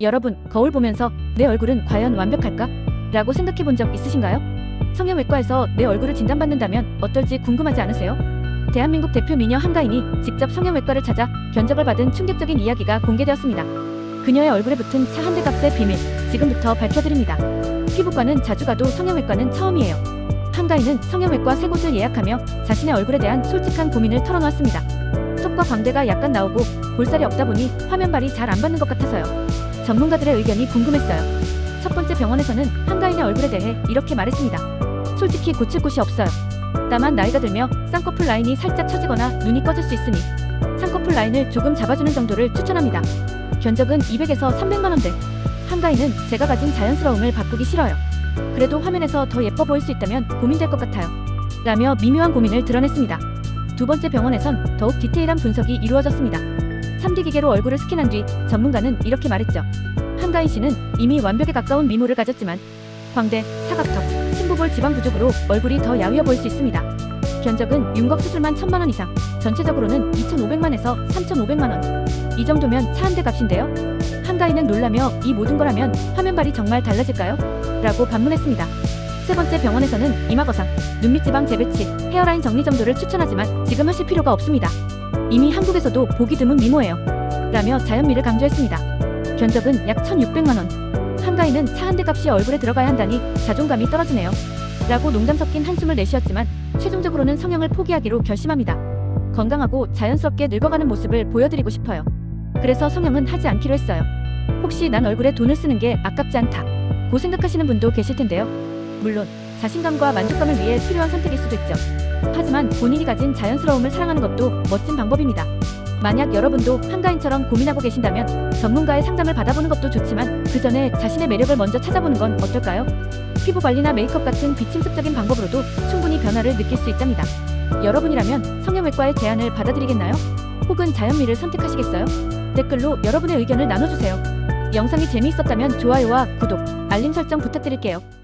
여러분, 거울 보면서 내 얼굴은 과연 완벽할까? 라고 생각해 본 적 있으신가요? 성형외과에서 내 얼굴을 진단받는다면 어떨지 궁금하지 않으세요? 대한민국 대표 미녀 한가인이 직접 성형외과를 찾아 견적을 받은 충격적인 이야기가 공개되었습니다. 그녀의 얼굴에 붙은 차 한 대 값의 비밀, 지금부터 밝혀드립니다. 피부과는 자주 가도 성형외과는 처음이에요. 한가인은 성형외과 세 곳을 예약하며 자신의 얼굴에 대한 솔직한 고민을 털어놓았습니다. 턱과 광대가 약간 나오고 볼살이 없다 보니 화면발이 잘 안 받는 것 같아서요. 전문가들의 의견이 궁금했어요. 첫 번째 병원에서는 한가인의 얼굴에 대해 이렇게 말했습니다. 솔직히 고칠 곳이 없어요. 다만 나이가 들며 쌍꺼풀 라인이 살짝 처지거나 눈이 꺼질 수 있으니 쌍꺼풀 라인을 조금 잡아주는 정도를 추천합니다. 견적은 200에서 300만 원대. 한가인은 제가 가진 자연스러움을 바꾸기 싫어요. 그래도 화면에서 더 예뻐 보일 수 있다면 고민될 것 같아요. 라며 미묘한 고민을 드러냈습니다. 두 번째 병원에선 더욱 디테일한 분석이 이루어졌습니다. 3D 기계로 얼굴을 스캔한 뒤 전문가는 이렇게 말했죠. 한가인 씨는 이미 완벽에 가까운 미모를 가졌지만 광대, 사각턱, 심부볼 지방 부족으로 얼굴이 더 야위어 보일 수 있습니다. 견적은 윤곽 수술만 1000만 원 이상, 전체적으로는 2,500만에서 3,500만 원. 이 정도면 차 한 대 값인데요. 한가인은 놀라며 이 모든 걸 하면 화면발이 정말 달라질까요? 라고 반문했습니다. 세 번째 병원에서는 이마 거상, 눈밑 지방 재배치, 헤어라인 정리 정도를 추천하지만 지금 하실 필요가 없습니다. 이미 한국에서도 보기 드문 미모예요. 라며 자연미를 강조했습니다. 견적은 약 1,600만 원. 한가인은 차한 대 값이 얼굴에 들어가야 한다니 자존감이 떨어지네요. 라고 농담 섞인 한숨을 내쉬었지만 최종적으로는 성형을 포기하기로 결심합니다. 건강하고 자연스럽게 늙어가는 모습을 보여드리고 싶어요. 그래서 성형은 하지 않기로 했어요. 혹시 난 얼굴에 돈을 쓰는 게 아깝지 않다. 고 생각하시는 분도 계실 텐데요. 물론 자신감과 만족감을 위해 필요한 선택일 수도 있죠. 하지만 본인이 가진 자연스러움을 사랑하는 것도 멋진 방법입니다. 만약 여러분도 한가인처럼 고민하고 계신다면 전문가의 상담을 받아보는 것도 좋지만 그 전에 자신의 매력을 먼저 찾아보는 건 어떨까요? 피부 관리나 메이크업 같은 비침습적인 방법으로도 충분히 변화를 느낄 수 있답니다. 여러분이라면 성형외과의 제안을 받아들이겠나요? 혹은 자연미를 선택하시겠어요? 댓글로 여러분의 의견을 나눠주세요. 영상이 재미있었다면 좋아요와 구독, 알림 설정 부탁드릴게요.